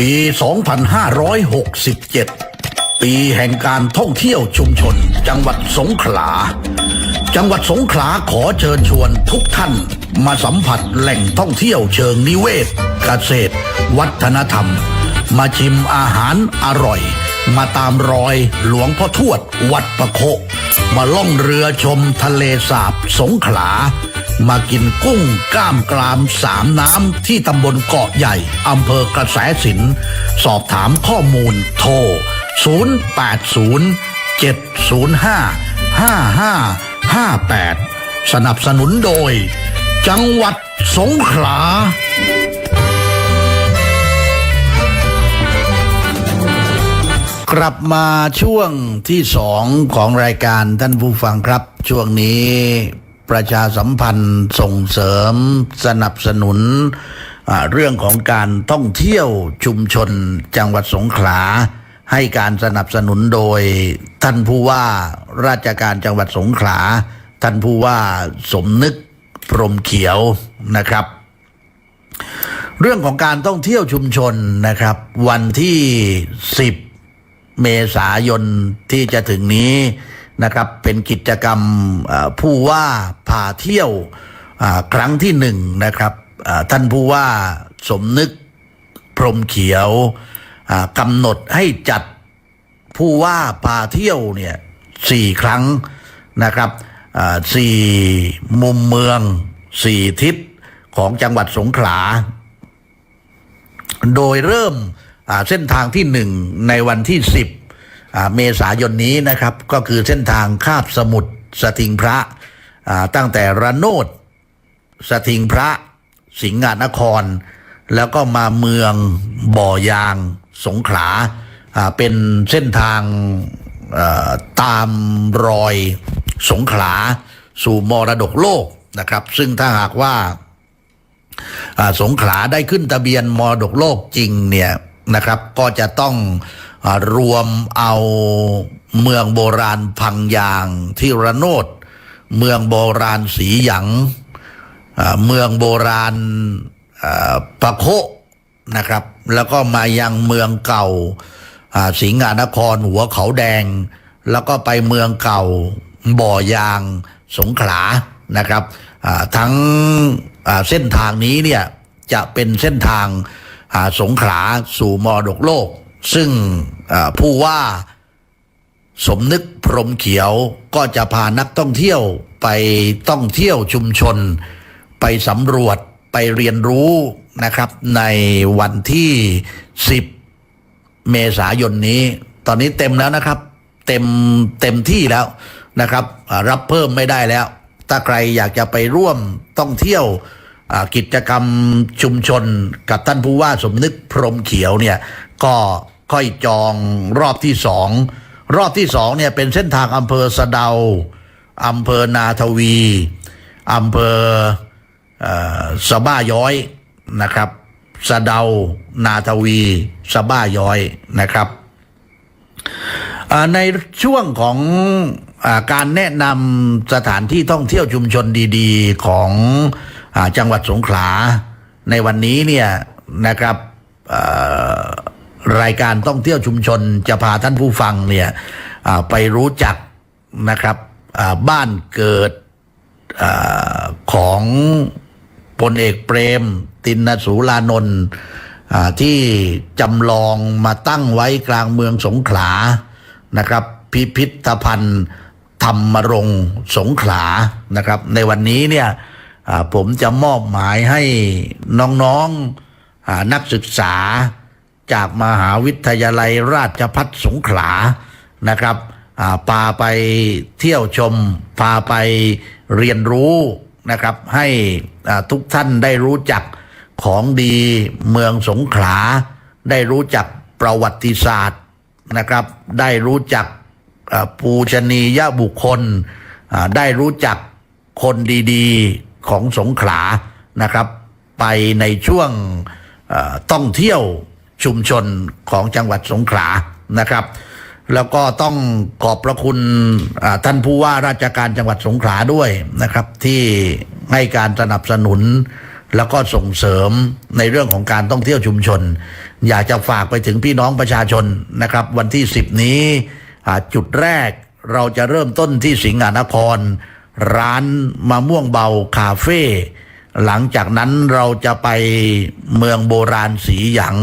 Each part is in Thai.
ปี 2567 ปีแห่งการท่องเที่ยวชุมชน จังหวัดสงขลา จังหวัดสงขลาขอเชิญชวนทุกท่านมาสัมผัสแหล่งท่องเที่ยวเชิงนิเวศ เกษตร วัฒนธรรม มาชิมอาหารอร่อย มาตามรอยหลวงพ่อทวดวัดประโค มาล่องเรือชมทะเลสาบสงขลา มากินกุ้งกล้ามกรามสามน้ำที่ตำบลเกาะใหญ่อำเภอกระแสสิน สอบถามข้อมูลโทร 080 705 5558 สนับสนุนโดย จังหวัดสงขลา กลับมาช่วงที่สองของรายการท่านผู้ฟังครับ ช่วงนี้ประชาสัมพันธ์ส่งเสริมสนับสนุนเรื่องของการท่องเที่ยวชุมชนจังหวัดสงขลา ให้การสนับสนุนโดยท่านผู้ว่าราชการจังหวัดสงขลา ท่านผู้ว่าสมนึกพรหมเขียวนะครับ เรื่องของการท่องเที่ยวชุมชนนะครับ วันที่ 10 เมษายนที่จะถึงนี้นะครับ เป็นกิจกรรมผู้ว่าพาเที่ยวครั้งที่หนึ่งนะครับท่านผู้ว่าสมนึกพรหมเขียวกำหนดให้จัดผู้ว่าพาเที่ยวเนี่ยสี่ครั้งนะครับสี่มุมเมืองสี่ทิศของจังหวัดสงขลา โดยเริ่ม เส้นทางที่หนึ่งในวันที่ 10 เมษายนนี้นะครับ ก็คือเส้นทางคาบสมุทรสถิงพระตั้งแต่ระโนดสถิงพระสิงหานคร แล้วก็มาเมืองบ่อยางสงขลาเป็นเส้นทางตามรอยสงขลา สู่มรดกโลกนะครับ ซึ่งถ้าหากว่าสงขลาได้ขึ้นทะเบียนมรดกโลกจริงเนี่ย นะครับ ก็จะต้องรวมเอาเมืองโบราณพังยางที่ระโนด เมืองโบราณสีหยังเมืองโบราณปะโคนะครับ แล้วก็มายังเมืองเก่าสิงหานครหัวเขาแดง แล้วก็ไปเมืองเก่าบ่อยางสงขลานะครับทั้งเส้นทางนี้เนี่ยจะเป็นเส้นทาง สงขลาสู่มรดกโลก ซึ่งผู้ว่าสมนึกพรหมเขียวก็จะพานักท่องเที่ยวไปท่องเที่ยวชุมชน ไปสำรวจไปเรียนรู้นะครับในวันที่ 10 เมษายนนี้ ตอนนี้เต็มแล้วนะครับ เต็มเต็มที่แล้วนะครับ รับเพิ่มไม่ได้แล้ว ถ้าใครอยากจะไปร่วมท่องเที่ยว กิจกรรมชุมชนกับท่านผู้ว่าสมนึกพรหมเขียวเนี่ยก็ค่อยจองรอบที่สองรอบที่สองเนี่ยเป็นเส้นทางอำเภอสะเดาอำเภอนาทวีอำเภออสะบ้าย้อยนะครับสะเดา นาทวีสะบ้าย้อยนะครับในช่วงของอการแนะนำสถานที่ท่องเที่ยวชุมชนดี ๆ ของ จังหวัดสงขลา ในวันนี้เนี่ยนะครับรายการท่องเที่ยวชุมชนจะพาท่านผู้ฟังเนี่ยไปรู้จักนะครับบ้านเกิดอของพลเอกเปรม ตินสูลานนท์ที่จำลองมาตั้งไว้กลางเมืองสงขลานะครับ พิพิธภัณฑ์ธรรมรงสงขลานะครับ ในวันนี้เนี่ย ผมจะมอบหมายให้น้องๆนักศึกษา จากมหาวิทยาลัยราชพัฒสงขลานะครับพาไปเที่ยวชม พาไปเรียนรู้นะครับ ให้ทุกท่านได้รู้จักของดีเมืองสงขลา ได้รู้จักประวัติศาสตร์นะครับ ได้รู้จักปูชนียบุคคล ได้รู้จักคนดีๆ ของสงขลานะครับ ไปในช่วงเอ่องเที่ยวชุมชนของจังหวัดสงขลานะครับ แล้วก็ต้องขอบพระคุณท่านผู้ว่าราชการจังหวัดสงขลาด้วยนะครับ ที่ให้การสนับสนุน แล้วก็ส่งเสริมในเรื่องของการท่องเที่ยวชุมชน อยากจะฝากไปถึงพี่น้องประชาชนนะครับ วันที่ 10 นี้จุดแรกเราจะเริ่มต้นที่สิงหานคร ร้านมะม่วงเบาคาเฟ่หลังจากนั้นเราจะไปเมืองโบราณสีหยัง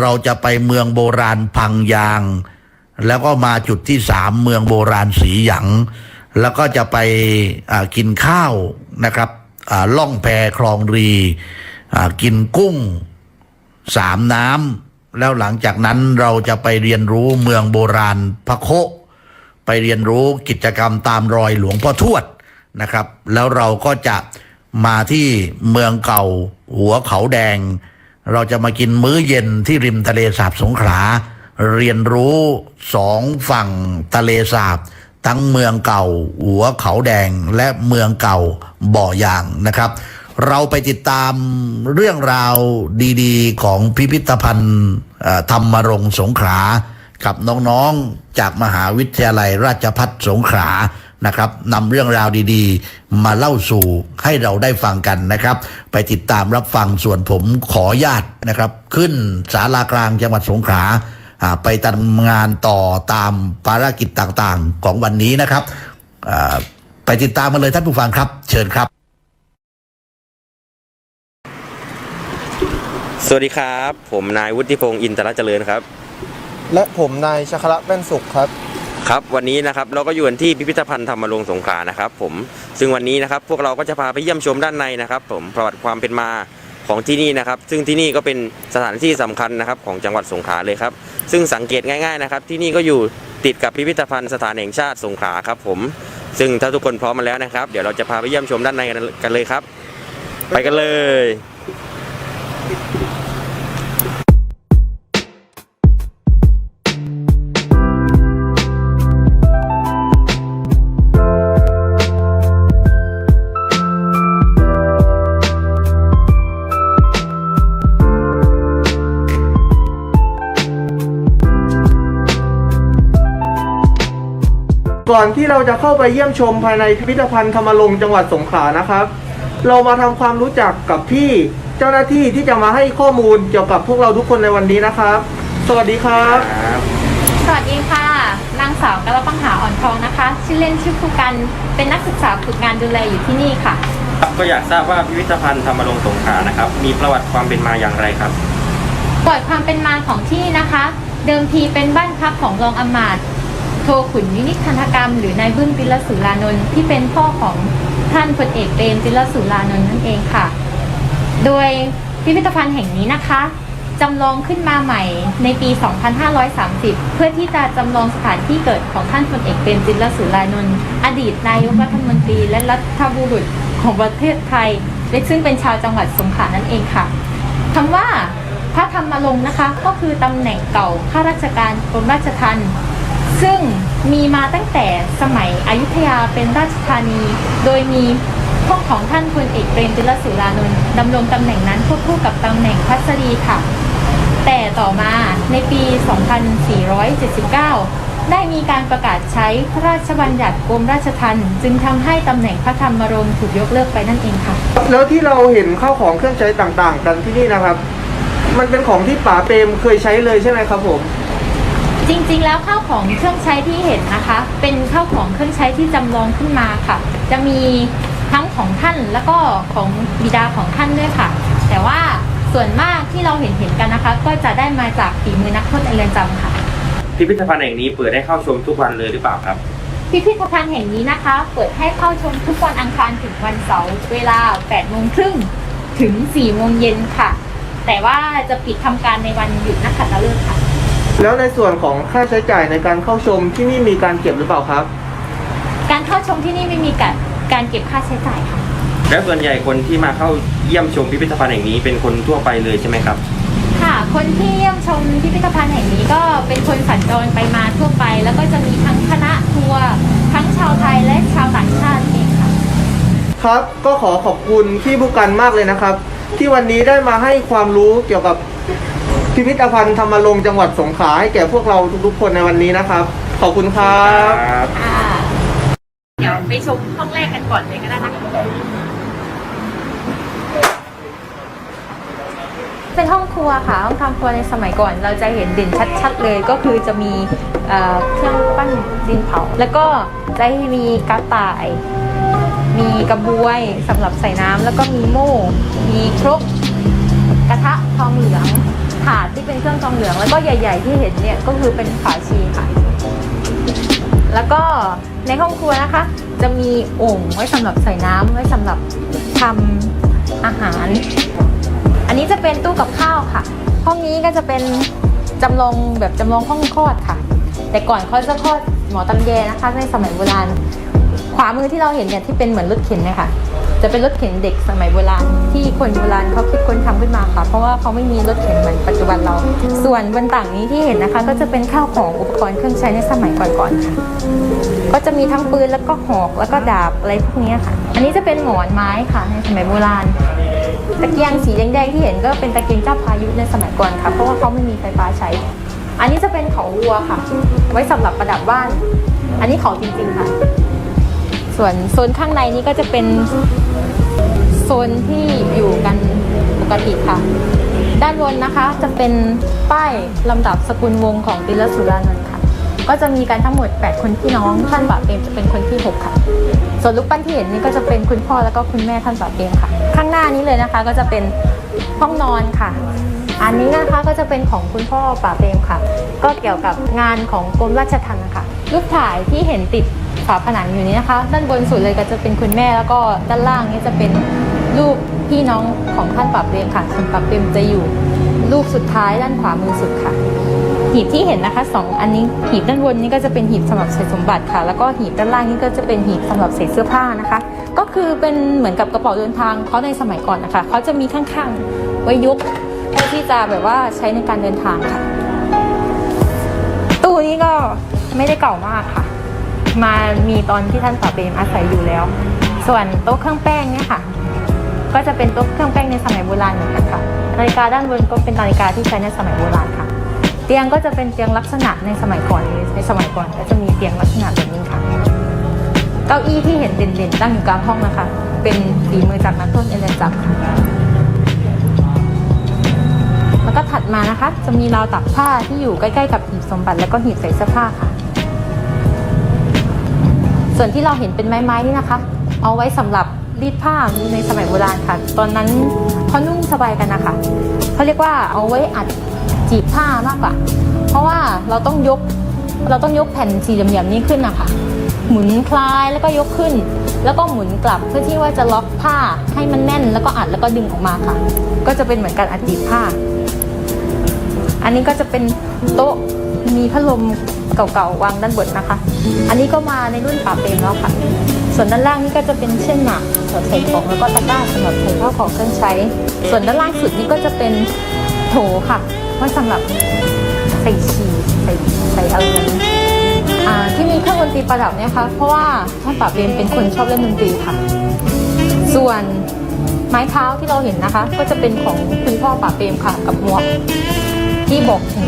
เราจะไปเมืองโบราณพังยาง แล้วก็มาจุดที่สามเมืองโบราณสีหยังแล้วก็จะไปกินข้าวนะครับล่องแพคลองรีกินกุ้งสามน้ำแล้วหลังจากนั้นเราจะไปเรียนรู้เมืองโบราณพะโค ไปเรียนรู้กิจกรรมตามรอยหลวงพ่อทวดนะครับ แล้วเราก็จะมาที่เมืองเก่าหัวเขาแดง เราจะมากินมื้อเย็นที่ริมทะเลสาบสงขลาเรียนรู้สองฝั่งทะเลสาบ ทั้งเมืองเก่าหัวเขาแดงและเมืองเก่าบ่อยางนะครับ เราไปติดตามเรื่องราวดีๆ ของพิพิธภัณฑ์ธรรมรงสงขลา กับน้องๆจากมหาวิทยาลัยราชพัฒสงขลานะครับนำเรื่องราวดีๆ มาเล่าสู่ให้เราได้ฟังกันนะครับ ไปติดตามรับฟังส่วนผมขอญาตนะครับ ขึ้นศาลากลางจังหวัดสงขลาไปทำงานต่อตามภารกิจต่างๆของวันนี้นะครับ ไปติดตามมาเลยท่านผู้ฟังครับ เชิญครับ สวัสดีครับ ผมนายวุฒิพงศ์อินทรเจริญครับ และผมนายชัคระแป้นสุขครับ ครับวันนี้นะครับเราก็อยู่กันที่พิพิธภัณฑ์ธรรมรงสงขลานะครับผมซึ่งวันนี้นะครับพวกเราก็จะพาไปเยี่ยมชมด้านในนะครับ ผมประวัติความเป็นมาของที่นี่นะครับ ซึ่งที่นี่ก็เป็นสถานที่สำคัญนะครับของจังหวัดสงขลาเลยครับ ซึ่งสังเกตง่ายๆนะครับ ที่นี่ก็อยู่ติดกับพิพิธภัณฑ์สถานแห่งชาติสงขลาครับผมซึ่งถ้าทุกคนพร้อมมาแล้วนะครับ เดี๋ยวเราจะพาไปเยี่ยมชมด้านในกันเลยครับ ไปกันเลย อนที่เราจะเข้าไปเยี่ยมชมภายในพิพิธภัณฑ์ธรรมรงค์จังหวัดสงขลานะครับ เรามาทำความรู้จักกับพี่เจ้าหน้าที่ที่จะมาให้ข้อมูลเกี่ยวกับพวกเราทุกคนในวันนี้นะครับ สวัสดีครับ สวัสดีค่ะ นางสาวกระปังหาอ่อนทองนะคะ ชื่อเล่นชื่อภูกัน เป็นนักศึกษาฝึกงานดูแลอยู่ที่นี่ค่ะครับก็อยากทราบว่าพิพิธภัณฑ์ธรรมรงค์สงขลานะครับ มีประวัติความเป็นมาอย่างไรครับประวัติความเป็นมาของที่นี่นะคะ เดิมทีเป็นบ้านพักของรองอำมาตย์ โทขุนวินิธนกรรม หรือนายบึ้งติลสุรานนท์ที่เป็นพ่อของท่านพลเอกเปรมติลสุรานนท์นั่นเองค่ะ โดยพิพิธภัณฑ์แห่งนี้นะคะจำลองขึ้นมาใหม่ในปี 2530 เพื่อที่จะจำลองสถานที่เกิดของท่านพลเอกเปรมติลสุรานนท์อดีตนายกรัฐมนตรีและรัฐบุรุษของประเทศไทย และซึ่งเป็นชาวจังหวัดสงขลานั่นเองค่ะคำว่าพระธรรมรงนะคะ ก็คือตำแหน่งเก่าข้าราชการกรมราชทัณฑ์ ซึ่งมีมาตั้งแต่สมัยอยุธยาเป็นราชธานี โดยมีพวกของท่านพลเอกเปรมติลสุรานนท์ดำรงตำแหน่งนั้นควบคู่กับตำแหน่งพัสดีค่ะ แต่ต่อมาในปี 2479 ได้มีการประกาศใช้พระราชบัญญัติกรมราชทัณฑ์จึงทำให้ตำแหน่งพระธรรมรงค์ถูกยกเลิกไปนั่นเองค่ะ แล้วที่เราเห็นข้าวของเครื่องใช้ต่างๆ กันที่นี่นะครับ มันเป็นของที่ป๋าเปรมเคยใช้เลยใช่ไหมครับผม จริงๆ แล้วข้าวของเครื่องใช้ที่เห็นนะคะ เป็นข้าวของเครื่องใช้ที่จำลองขึ้นมาค่ะ จะมีทั้งของท่านแล้วก็ของบิดาของท่านด้วยค่ะ แต่ว่าส่วนมากที่เราเห็นเห็นๆกันนะคะ ก็จะได้มาจากฝีมือนักโทษในเรือนจำค่ะ พิพิธภัณฑ์แห่งนี้เปิดให้เข้าชมทุกวันเลยหรือเปล่าครับ พิพิธภัณฑ์แห่งนี้นะคะ เปิดให้เข้าชมทุกวันอังคารถึงวันเสาร์เวลา8โมงครึ่งถึง4โมงเย็นค่ะ แต่ว่าจะปิดทำการในวันหยุดนักขัตฤกษ์ค่ะ แล้วในส่วนของค่าใช้จ่ายในการเข้าชมที่นี่มีการเก็บหรือเปล่าครับ การเข้าชมที่นี่ไม่มีการการเก็บค่าใช้จ่ายค่ะ และส่วนใหญ่คนที่มาเข้าเยี่ยมชมพิพิธภัณฑ์แห่งนี้เป็นคนทั่วไปเลยใช่ไหมครับ ค่ะ คนที่เยี่ยมชมพิพิธภัณฑ์แห่งนี้ก็เป็นคนสัญจรไปมาทั่วไป แล้วก็จะมีทั้งคณะทัวร์ทั้งชาวไทยและชาวต่างชาติเองค่ะ ครับก็ขอขอบคุณพี่ผู้กันมากเลยนะครับ ที่วันนี้ได้มาให้ความรู้เกี่ยวกับ พิพิธภัณฑ์ธรรมรงค์จังหวัดสงขลาให้แก่พวกเราทุกๆคนในวันนี้นะครับ ขอบคุณครับอ่าเดี๋ยวไปชมห้องแรกกันก่อนเลยก็ได้นะคะเป็นห้องครัวค่ะห้องทำครัวในสมัยก่อน เราจะเห็นเด่นชัด ๆ เลยก็คือจะมีเอ่อเครื่องปั้นดินเผา แล้วก็จะมีกระต่าย มีกระบวยสำหรับใส่น้ำแล้วก็มีโม่ มีครก กระทะทองเหลืองถาดที่เป็นเครื่องทองเหลืองแล้วก็ใหญ่ ๆ ที่เห็นเนี่ยก็คือเป็นฝาชีค่ะ แล้วก็ในห้องครัวนะคะ จะมีโอ่งไว้สำหรับใส่น้ำไว้สำหรับทำอาหาร อันนี้จะเป็นตู้กับข้าวค่ะ ห้องนี้ก็จะเป็นจำลองแบบจำลองห้องคลอดค่ะ แต่ก่อนเขาจะคลอดหมอตำแยนะคะในสมัยโบราณขวามือที่เราเห็นเนี่ยที่เป็นเหมือนรถเข็นเนี่ยค่ะ จะเป็นรถเข็นเด็กสมัยโบราณที่คนโบราณเขาคิดค้นทำขึ้นมาค่ะ เพราะว่าเขาไม่มีรถเข็นเหมือนปัจจุบันเรา ส่วนบนต่างนี้ที่เห็นนะคะ ก็จะเป็นข้าวของอุปกรณ์เครื่องใช้ในสมัยก่อนๆค่ะ ก็จะมีทั้งปืนแล้วก็หอกแล้วก็ดาบอะไรพวกนี้ค่ะ อันนี้จะเป็นหมอนไม้ค่ะในสมัยโบราณตะเกียงสีแดงๆที่เห็นก็เป็นตะเกียงเจ้าพายุในสมัยก่อนค่ะ เพราะว่าเขาไม่มีไฟฟ้าใช้ อันนี้จะเป็นเขาวัวค่ะ ไว้สำหรับประดับบ้าน อันนี้ของจริงๆค่ะ ส่วนโซนข้างในนี้ก็จะเป็นโซนที่อยู่กันปกติค่ะ ด้านบนนะคะจะเป็นป้ายลำดับสกุลวงศ์ของติลสุรานนท์ค่ะ ก็จะมีกันทั้งหมด 8 คนพี่น้องท่านบาเปรมจะเป็นคนที่ 6 ค่ะ ส่วนรูปปั้นที่เห็นนี่ก็จะเป็นคุณพ่อแล้วก็คุณแม่ท่านบาเปรมค่ะ ข้างหน้านี้เลยนะคะก็จะเป็นห้องนอนค่ะ อันนี้นะคะก็จะเป็นของคุณพ่อป่าเปรมค่ะ ก็เกี่ยวกับงานของกรมราชทัณฑ์นะคะ รูปถ่ายที่เห็นติดฝาผนังอยู่นี้นะคะ ด้านบนสุดเลยก็จะเป็นคุณแม่แล้วก็ด้านล่างนี้จะเป็นรูปพี่น้องของท่านป่าเปรมค่ะส่วนป่าเปรมจะอยู่รูปสุดท้ายด้านขวามือสุดค่ะ หีบที่เห็นนะคะสองอันนี้หีบด้านบนนี้ก็จะเป็นหีบสำหรับใส่สมบัติค่ะ แล้วก็หีบด้านล่างนี้ก็จะเป็นหีบสำหรับใส่เสื้อผ้านะคะ ก็คือเป็นเหมือนกับกระเป๋าเดินทางเขาในสมัยก่อนนะคะเขาจะมีข้างๆไว้ยุกเพื่อที่จะแบบว่าใช้ในการเดินทางค่ะ ตู้นี้ก็ ไม่ได้เก่ามากค่ะ มามีตอนที่ท่านป่าเปรมอาศัยอยู่แล้ว ส่วนโต๊ะเครื่องแป้งเนี่ยค่ะ ก็จะเป็นโต๊ะเครื่องแป้งในสมัยโบราณเหมือนกันค่ะ นาฬิกาด้านบนก็เป็นนาฬิกาที่ใช้ในสมัยโบราณค่ะ เตียงก็จะเป็นเตียงลักษณะในสมัยก่อนในสมัยก่อนก็จะมีเตียงลักษณะแบบนี้ค่ะ เก้าอี้ที่เห็นเด่นๆตั้งอยู่กลางห้องนะคะ เป็นฝีมือจากนักโทษเอเลนจับค่ะแล้วก็ถัดมานะคะ จะมีราวตักผ้าที่อยู่ใกล้ๆกับหีบสมบัติ แล้วก็หีบใส่เสื้อผ้าค่ะ ส่วนที่เราเห็นเป็นไม้ๆนี่นะคะ เอาไว้สำหรับรีดผ้าในสมัยโบราณค่ะ ตอนนั้นเขานุ่งสบายกันนะคะเขาเรียกว่าเอาไว้อัดจีบผ้ามากกว่า เพราะว่าเราต้องยกเราต้องยกแผ่นสี่เหลี่ยมๆนี้ขึ้นนะคะหมุนคลายแล้วก็ยกขึ้น แล้วก็หมุนกลับเพื่อที่ว่าจะล็อกผ้าให้มันแน่น แล้วก็อัดแล้วก็ดึงออกมาค่ะ ก็จะเป็นเหมือนการอัดจีบผ้า อันนี้ก็จะเป็นโต๊ะมีพัดลมเก่าๆวางด้านบนนะคะ อันนี้ก็มาในรุ่นป่าเปรมแล้วค่ะ ส่วนด้านล่างนี่ก็จะเป็นเช่นหมากสำหรับใส่ของแล้วก็ตะกร้าสำหรับใส่ข้าวของเครื่องใช้ ส่วนด้านล่างสุดนี่ก็จะเป็นโถค่ะไว่าสำหรับใส่ฉี่ใส่ใส่อะไรอย่นี้อ่าที่มีเครื่องดนตรีประดับเนี่ยค่ะเพราะว่าท่านป่าเปรมเป็นคนชอบเล่นดนตรีค่ะ ส่วนไม้เท้าที่เราเห็นนะคะ ก็จะเป็นของคุณพ่อป่าเปรมค่ะ กับหมวก ที่บอกถึง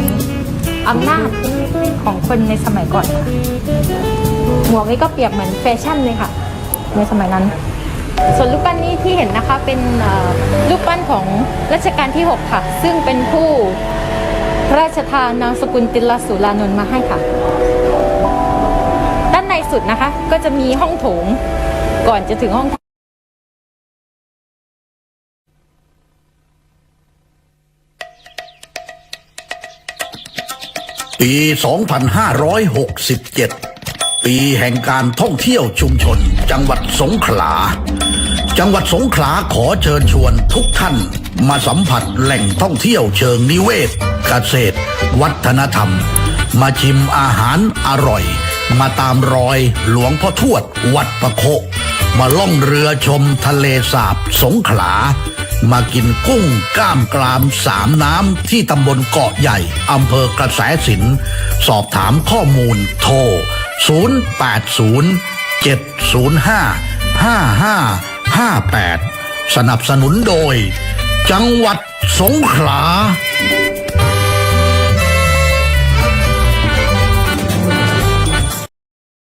อำนาจของคนในสมัยก่อนค่ะ หมวกนี้ก็เปรียบเหมือนแฟชั่นเลยค่ะ ในสมัยนั้น ส่วนรูปปั้นนี้ที่เห็นนะคะเป็นรูปปั้นของรัชกาลที่ 6 ค่ะ ซึ่งเป็นผู้พระราชทานนามสกุลติลสุรานนท์มาให้ค่ะ ด้านในสุดนะคะก็จะมีห้องโถงก่อนจะถึงห้อง ปี 2567 ปีแห่งการท่องเที่ยวชุมชน จังหวัดสงขลา จังหวัดสงขลาขอเชิญชวนทุกท่านมาสัมผัสแหล่งท่องเที่ยวเชิงนิเวศเกษตร วัฒนธรรม มาชิมอาหารอร่อย มาตามรอยหลวงพ่อทวดวัดประโค มาล่องเรือชมทะเลสาบสงขลา มากินกุ้งกล้ามกรามสามน้ำที่ตำบลเกาะใหญ่อำเภอกระแสสิน สอบถามข้อมูลโทร 080 705 5558 สนับสนุนโดย จังหวัดสงขลา